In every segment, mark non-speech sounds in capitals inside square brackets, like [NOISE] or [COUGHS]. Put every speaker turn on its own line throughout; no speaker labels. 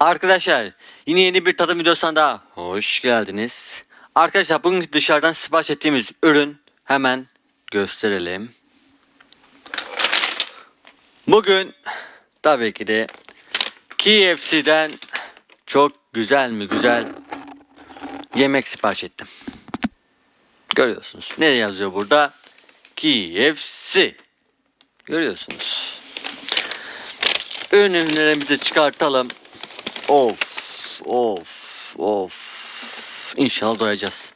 Arkadaşlar yine yeni bir tadım videosuna daha hoş geldiniz. Arkadaşlar bugün dışarıdan sipariş ettiğimiz ürün hemen gösterelim. Bugün tabii ki de KFC'den çok güzel mi güzel yemek sipariş ettim. Görüyorsunuz. Ne yazıyor burada? KFC. Görüyorsunuz. Ürünlerimizi çıkartalım. Of of of. İnşallah doyacağız.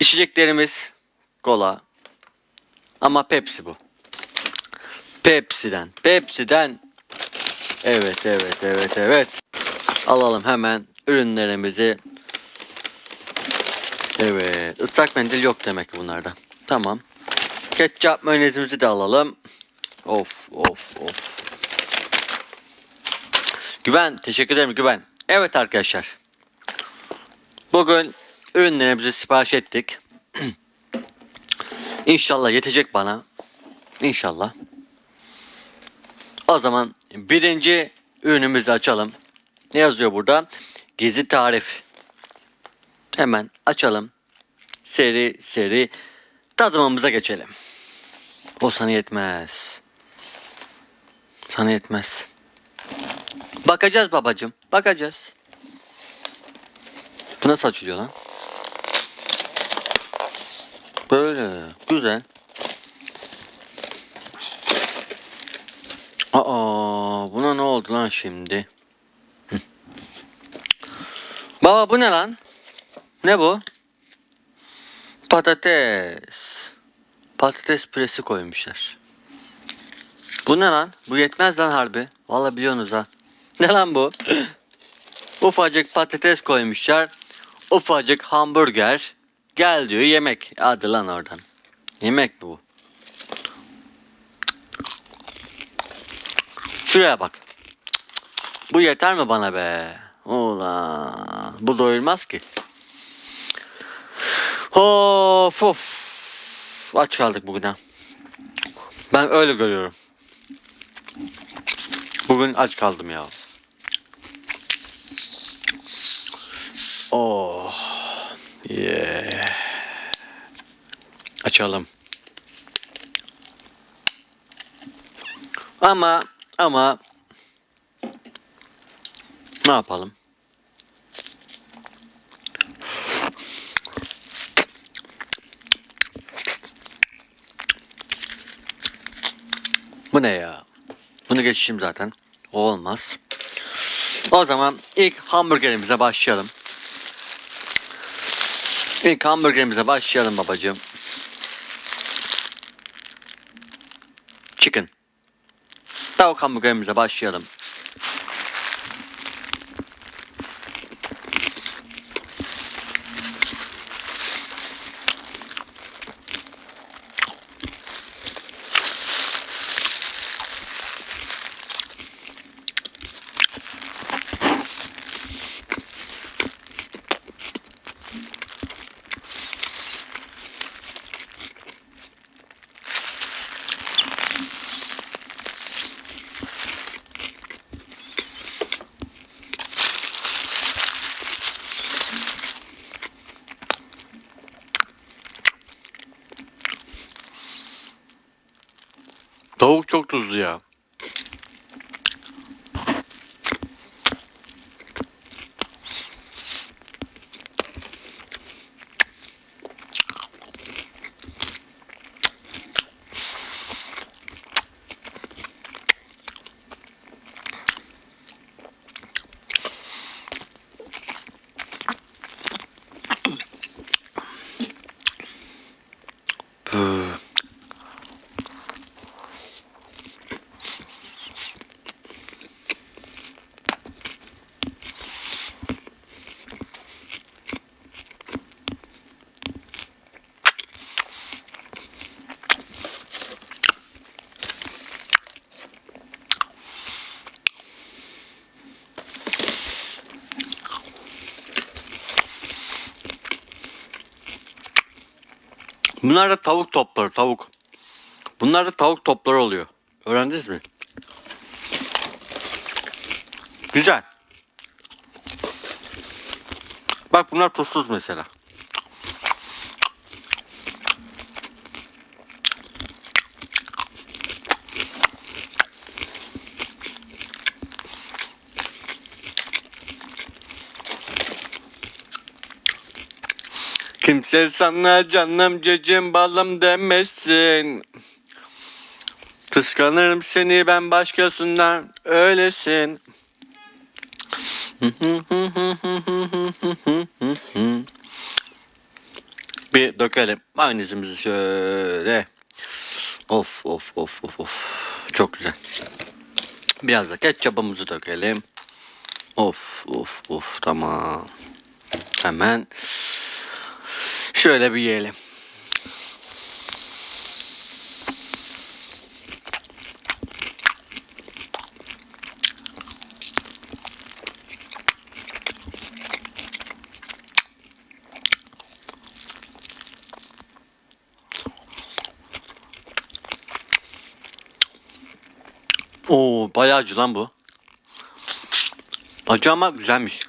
İçeceklerimiz kola. Ama Pepsi bu. Pepsi'den. Pepsi'den. Evet evet evet evet. Alalım hemen ürünlerimizi. Evet. Islak mendil yok demek ki bunlarda. Tamam. Ketçap mayonezimizi de alalım. Of of of. Güven teşekkür ederim Güven. Evet arkadaşlar. Bugün ürünlerimizi sipariş ettik. [CLEARS THROAT] İnşallah yetecek bana. İnşallah. O zaman birinci ürünümüzü açalım. Ne yazıyor burada? Gizli tarif. Hemen açalım. Seri seri tadımımıza geçelim. O sana yetmez. Sana yetmez. Bakacağız babacım. Bakacağız. Bu nasıl açılıyor lan? Böyle. Güzel. Aa, buna ne oldu lan şimdi? Baba bu ne lan? Ne bu? Patates. Patates püresi koymuşlar. Bu ne lan? Bu yetmez lan harbi. Vallahi biliyorsunuz ha. [LAUGHS] Ne lan bu? Ufacık patates koymuşlar. Ufacık hamburger. Gel diyor yemek. Hadi lan oradan. Yemek bu. Şuraya bak. Bu yeter mi bana be? Ulan. Bu doyurmaz ki. Of of. Aç kaldık bugün. Ben öyle görüyorum. Bugün aç kaldım ya. Oh. Yeah. Açalım. Ama ama ne yapalım? Bu ne ya? Bunu geçişim zaten. O olmaz. O zaman ilk hamburgerimize başlayalım. İlk hamburgerimize başlayalım babacığım. Chicken. Tavuk hamburgerimize başlayalım. Bunlar da tavuk topları, tavuk. Bunlar da tavuk topları oluyor. Öğrendiniz mi? Güzel. Bak bunlar tuzsuz mesela. Kimse sana canım cicim balım demesin. Kıskanırım seni ben başkasından öylesin. Bir dökelim mayonezimizi şöyle. Of of of of of. Çok güzel. Biraz da ketçapımızı dökelim. Of of of tamam. Hemen şöyle bir yiyelim. Oo bayağı acı lan bu. Acı ama güzelmiş.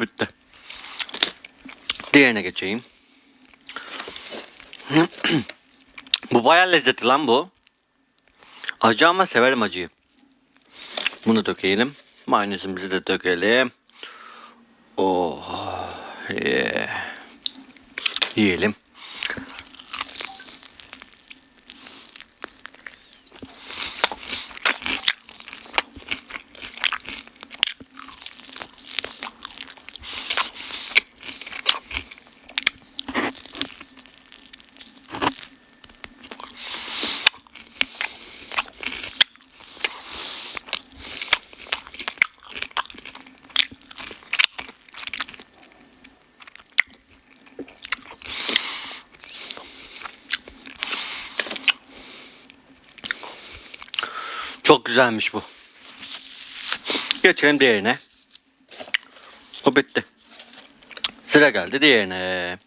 Bu bitti. Diğerine geçeyim. bu bayağı lezzetli lan bu. Acı ama severim acıyı. Bunu dökelim. Mayonezimizi de dökelim. Oh. Yeah. Yiyelim. Çok güzelmiş bu. Geçelim diğerine. Bu bitti. Sıra geldi diğerine.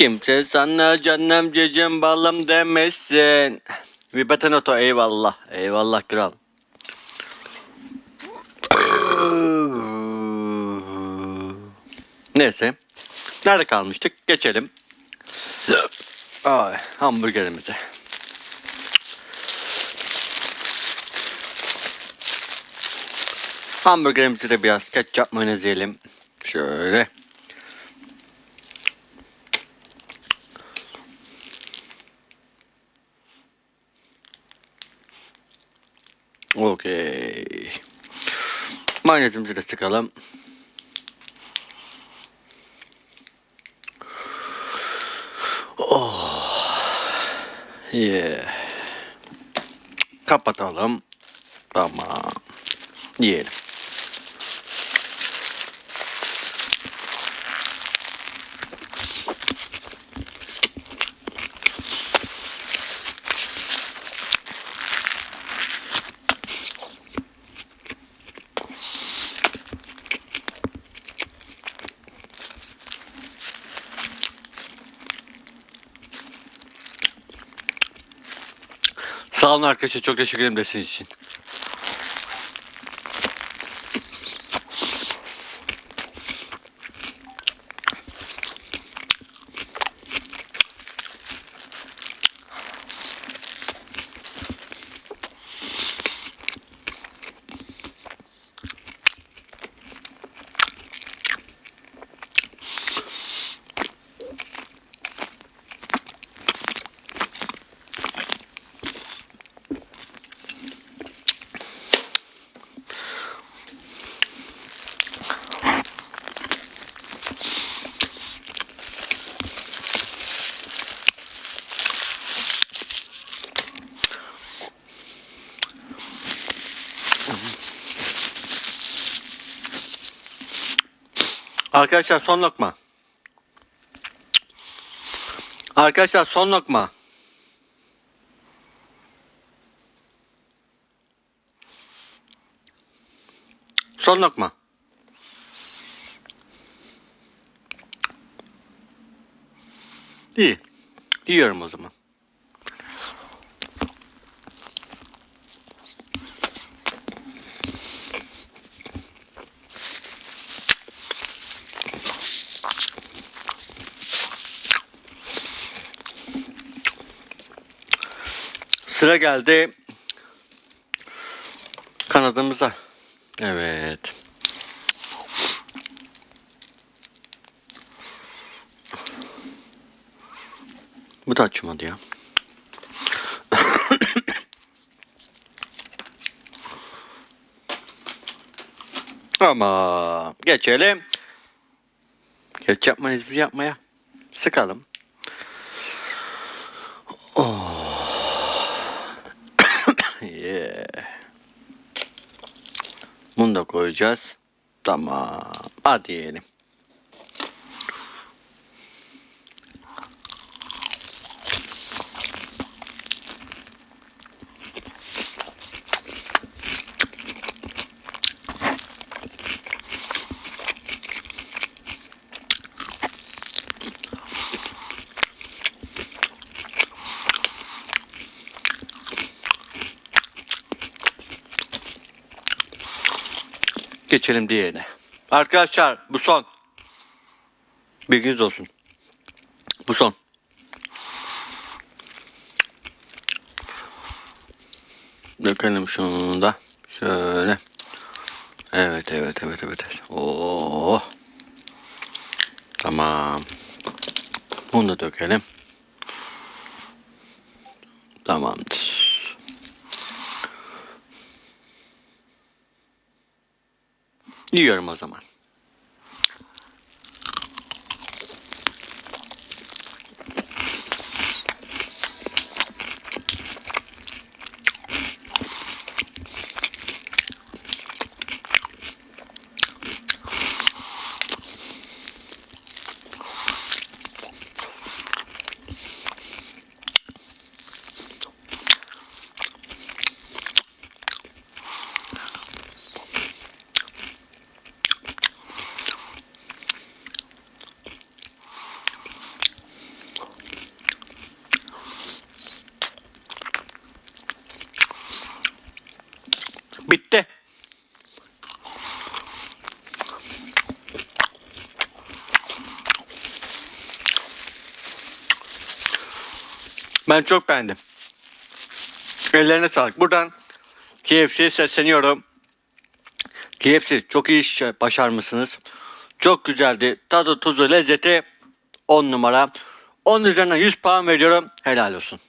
Kimse sana canım cicim balım demesin. Vibeten oto eyvallah. Eyvallah kral. Neyse. Nerede kalmıştık? Geçelim. Ay, hamburgerimize. Hamburgerimizi de biraz ketçap mayonez yiyelim. Şöyle. Okey. Mayonezimizi de sıkalım. Oh. Yeah. Kapatalım. Tamam. Yiyelim. Sağ olun arkadaşlar. Çok teşekkür ederim desteğiniz için. Arkadaşlar son lokma. Arkadaşlar son lokma. Son lokma. İyi. Yiyorum o zaman. Sıra geldi kanadımıza. Evet. Bu da açmadı ya. [COUGHS] Ama geçelim. Geç yapmayız biz yapmaya. Sıkalım. Yeah. Da koyacağız. Tamam. Hadi yiyelim. Geçelim diğerine. Arkadaşlar bu son. Bilginiz olsun. Bu son. Dökelim şunu da. Şöyle. Evet evet evet evet. Oo. Tamam. Bunu da dökelim. Tamamdır. Yiyorum o zaman. Bitti. Ben çok beğendim. Ellerine sağlık. Buradan KFC'ye sesleniyorum. KFC çok iyi iş başarmışsınız. Çok güzeldi. Tadı, tuzu, lezzeti 10 numara. 10 üzerinden 100 puan veriyorum. Helal olsun.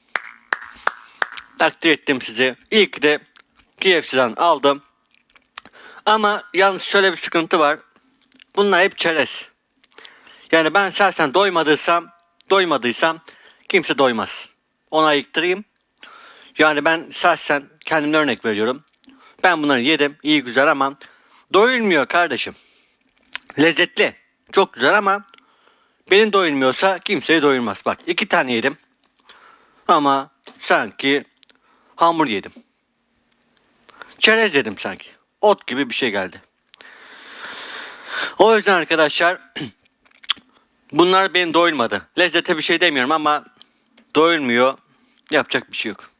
Takdir ettim sizi. İyi ki de KFC'den aldım. Ama yalnız şöyle bir sıkıntı var. Bunlar hep çerez. Yani ben şahsen doymadıysam, doymadıysam kimse doymaz. Ona ayıktırayım. Yani ben şahsen kendimden örnek veriyorum. Ben bunları yedim, iyi güzel ama doyulmuyor kardeşim. Lezzetli, çok güzel ama benim doyulmuyorsa kimseyi doyurmaz. Bak iki tane yedim ama sanki hamur yedim. Çerez yedim sanki. Ot gibi bir şey geldi. O yüzden arkadaşlar [CLEARS THROAT] bunlar beni doyurmadı. Lezzete bir şey demiyorum ama doyurmuyor. Yapacak bir şey yok.